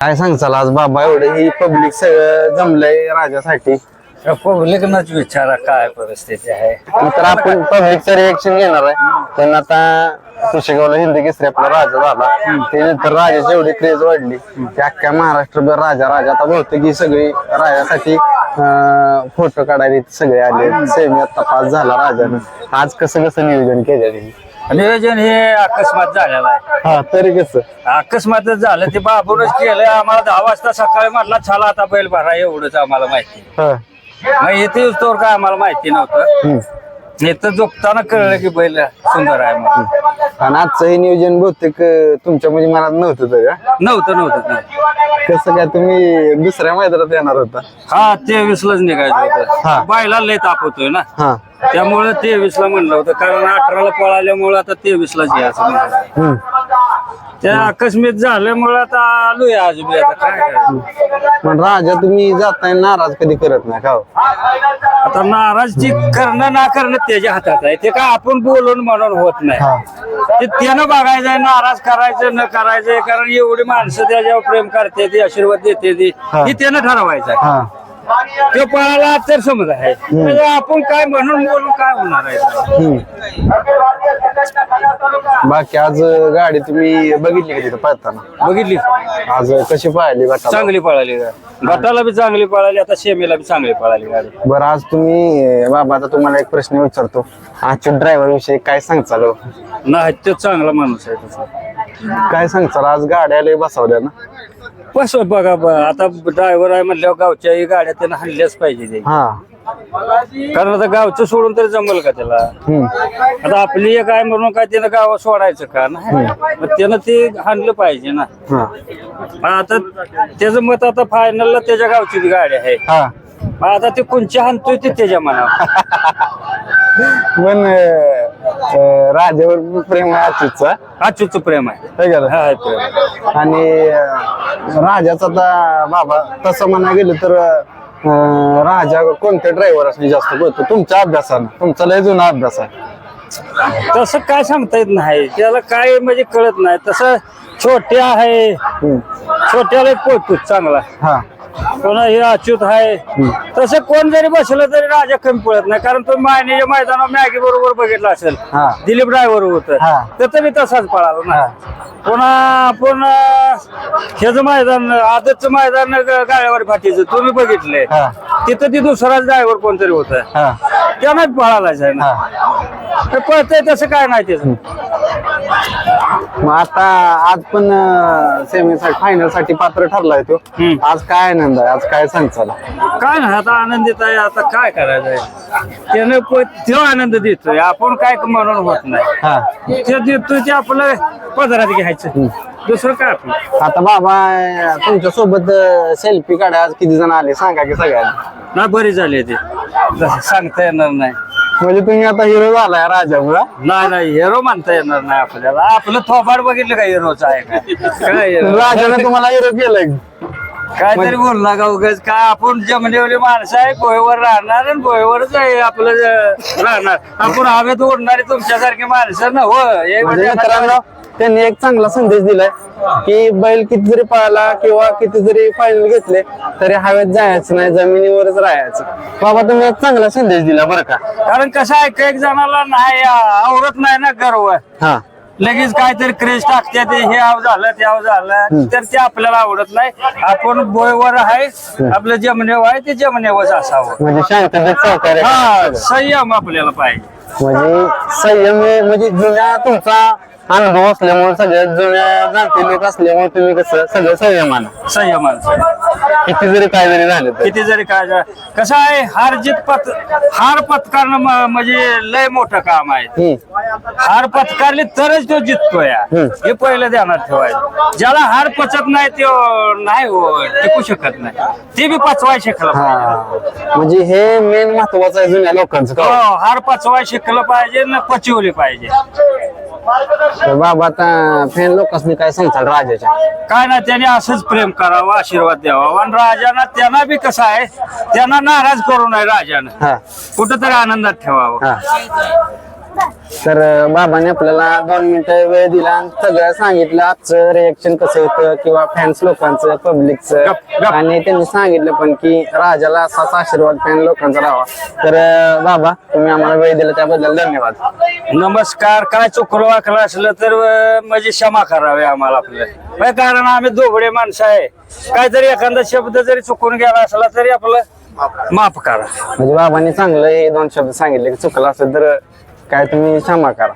काय सांगचाल आज बाबा एवढं ही पब्लिक सगळं जमलंय राजासाठी. पब्लिकनच विचारा काय परिस्थिती आहे. तर आपण पब्लिकचं रिएक्शन घेणार आहे. पण आता कुशेगावला हिंदी केसरी आपला राजा झाला. त्यानंतर राजाची एवढी क्रेज वाढली. की अख्ख्या महाराष्ट्रभर राजा राजा. आता बहुतेक ही सगळी राजासाठी फोटो काढायला सगळे आले. सेमी आता पास झाला राजानं. आज कसं कसं नियोजन केलं त्यांनी नियोजन हे अकस्मात झालेलं आहे. हा तरी कसं? अकस्मातच झालं ते बाबूनच केलं. आम्हाला दहा वाजता सकाळी म्हटला चला आता बैल भरा एवढंच आम्हाला माहिती. हा. मग इथे तर काय आम्हाला माहिती नव्हतं. हम्म. इथं झोपताना कळलं की बैल सुंदर आहे म्हणून आणि आजचं हे नियोजन बहुतेक अं, तुमच्या म्हणजे मनात नव्हतं तर का नव्हतं नव्हतं नव्हतं. कसं काय तुम्ही दुसऱ्या मैदानात येणार होता हा तेवीस लाच निघायचं हा. होतं बायला लय ताप होतोय ना हा त्यामुळे तेवीस ला म्हणलं होतं कारण अठराला पळाल्यामुळे आता तेवीस लाच यायचं म्हणलं. हम्म. त्या आकस्मित झाल्यामुळे आता आलोय आज बी आता काय करायचं? पण राजा तुम्ही जाताय नाराज कधी करत नाही का हो? आता नाराजची करणं ना करणं त्याच्या हातात आहे. ते काय आपण बोलून म्हणून होत नाही. ते त्यानं बघायचं आहे नाराज करायचं न करायचं कारण एवढी माणसं त्याच्यावर प्रेम करते ती आशीर्वाद देते ती. त्यानं ठरवायचं आहे. तो पळाला तर समज आहे. आपण काय म्हणून बोलून काय होणार आहे. बाकी आज गाडी तुम्ही बघितली का तिथं पळताना? बघितली. आज कशी गटाला चांगली पळाली गटाला बी चांगली पळाली आता शेमीला बी चांगली पळाली गाडी. बरं आज तुम्ही अं, बाबा आता तुम्हाला एक प्रश्न विचारतो. आजच्या ड्रायव्हर विषयी काय सांगचाल हो? नाही तो चांगला माणूस आहे तसा काय सांगचाल आज गाड्या लय बसवल्या ना. बस बघा ब- आता ड्रायव्हर आहे म्हणल्यावर गावच्या गाड्या त्यानं हाणल्याच पाहिजे ते. हा. कारण आता गावचं सोडून तरी जमल का त्याला? हम्म. आता आपली एक आहे म्हणून काय त्यानं गाव सोडायचं का? नाही. मग त्यानं ते हाणलं पाहिजे ना. हा. मग आता त्याचं मत आता फायनलला त्याच्या गावची गाडी आहे. हा. मग आता ते कोणची हाणतोय ते त्याच्या मनावर. पण अं, अं, राजावर प्रेम आहे अच्युतचा अच्युतचं प्रेम आहे. है हा, आहे प्रेम. आणि अं, राजाचा आता बाबा तसं म्हणा गेलं तर अं, राजा कोणत्या ड्रायव्हर असणे जास्त बोलतो? तुमच्या अभ्यासानं. तुमचा लय जुना अभ्यास आहे. तसं काय सांगता येत नाही. त्याला काय म्हणजे कळत नाही. तसं छोट्या आहे. हम्म. छोट्याला पोहतो चांगला हा. कोणा हे अच्युत आहे तसं कोण जरी बसलं तरी राजा कमी पडत नाही कारण तो मायनीच्या मैदानावर मॅगी बरोबर बघितला असेल हा. दिलीप ड्रायव्हर होत हा. तर मी तसाच पळाला ना. पुन्हा आपण ह्याचं मैदान आदतचं मैदान ग- गाळ्यावर फाटीचं तुम्ही बघितलंय हा. तिथं ती दुसराच ड्रायव्हर कोणतरी होत. हा. त्यानंच पळालाच आहे ना. हा. पळतंय तसं काय नाही त्याचं मग आता आज पण सेमी फायनलसाठी पात्र ठरलाय तो. हम्म. आज काय आनंद आहे? आज काय सांगचाल काय नाही आता आनंदित आहे आता काय करायचंय? त्यानं प- तो आनंद देतोय. आपण काय म्हणून होत नाही. हा. ते देतोय ते आपलं पदरात घ्यायचं. दुसरं काय आपलं आता बाबा तुमच्यासोबत सेल्फी काढा आज किती जण आले? सांगा की सगळ्यांना. ना बरी झाली ते. सांगता येणार नाही. म्हणजे तुम्ही आता हिरो झालाय राजामुळं? नाही नाही हिरो म्हणता येणार नाही आपल्याला. आपलं थोपाड बघितलं का हिरोचं आहे काय hero? राजाने तुम्हाला हिरो केलंय. काहीतरी बोलला का उगाच. काय आपण जमिनीवली माणसं आहे गोयवर राहणार आणि गोयवरच आहे आपलं ज- राहणार. आपण हवेत उडणारी तुमच्यासारखी माणसं ना हो म्हणजे म्हणजे मित्रांनो त्यांनी एक चांगला संदेश दिलाय की बैल किती जरी पळाला किंवा किती जरी फायनल घेतले तरी हवेत जायचं नाही जमिनीवरच राहायचं. बाबा तुम्ही एक चांगला संदेश दिला बरं का? कारण कसं आहे काही जणाला नाही आवडत नाही ना गर्व. हा. लगेच काहीतरी क्रेज टाकते ते हे आव झालं ते आव झालं तर ते आपल्याला आवडत नाही. आपण बोयवर आहे आपलं जमनेव आहे ते जमनेवच असावं. म्हणजे शांततेत सहकार्य. हा संयम आपल्याला पाहिजे. म्हणजे संयम हे- म्हणजे जुन्या तुमचा अनुभव असल्यामुळे सगळ्यात जुन्या जाणते लोक असल्यामुळे तुम्ही कसं सगळं संयमानं संयमानं किती जरी काय जरी झालं तर. किती जरी काय झालं. कसं आहे हार जीत पत हार पत्करणं म- म्हणजे लय मोठं काम आहे. हम्म. हार पत्कारली तरच तो जिततोय. हम्म. हे पहिलं ध्यानात ठेवायचं. ज्याला हार पचत नाही तो नाही हो टिकू शकत नाही. ते बी पचवाय शिकलं पाहिजे. हा म्हणजे हे मेन महत्वाचं आहे जुन्या लोकांचं का? हो हार पचवाय शिकलं पाहिजे ना पचवली पाहिजे. तर बाबा आता फॅन लोकांनी काय सांगताल राजाच्या? काय ना त्याने असंच प्रेम करावं आशीर्वाद द्यावा. आणि राजाना त्यांना बी कसं आहे त्यांना नाराज करू नये राजानं. हा. कुठंतरी आनंदात ठेवावं. हा. तर बाबांनी आपल्याला दोन मिनिटं वेळ दिला आणि सगळं सांगितलं. आजचं रिएक्शन कसं होतं किंवा फॅन्स लोकांचं पब्लिकचं. आणि त्यांनी सांगितलं पण की राजाला असाच आशीर्वाद फॅन लोकांचा राहावा. तर बाबा तुम्ही आम्हाला वेळ दिला त्याबद्दल धन्यवाद. नमस्कार. काय चुकलं वाकलं असलं तर म्हणजे क्षमा करावे आम्हाला आपलं. कारण आम्ही दोघडे माणसं आहे. काहीतरी एखादा शब्द जरी चुकून गेला असला तरी आपलं माफ करा. म्हणजे बाबांनी चांगलं हे दोन शब्द सांगितले की चुकलं असेल तर काय तुम्ही क्षमा करा.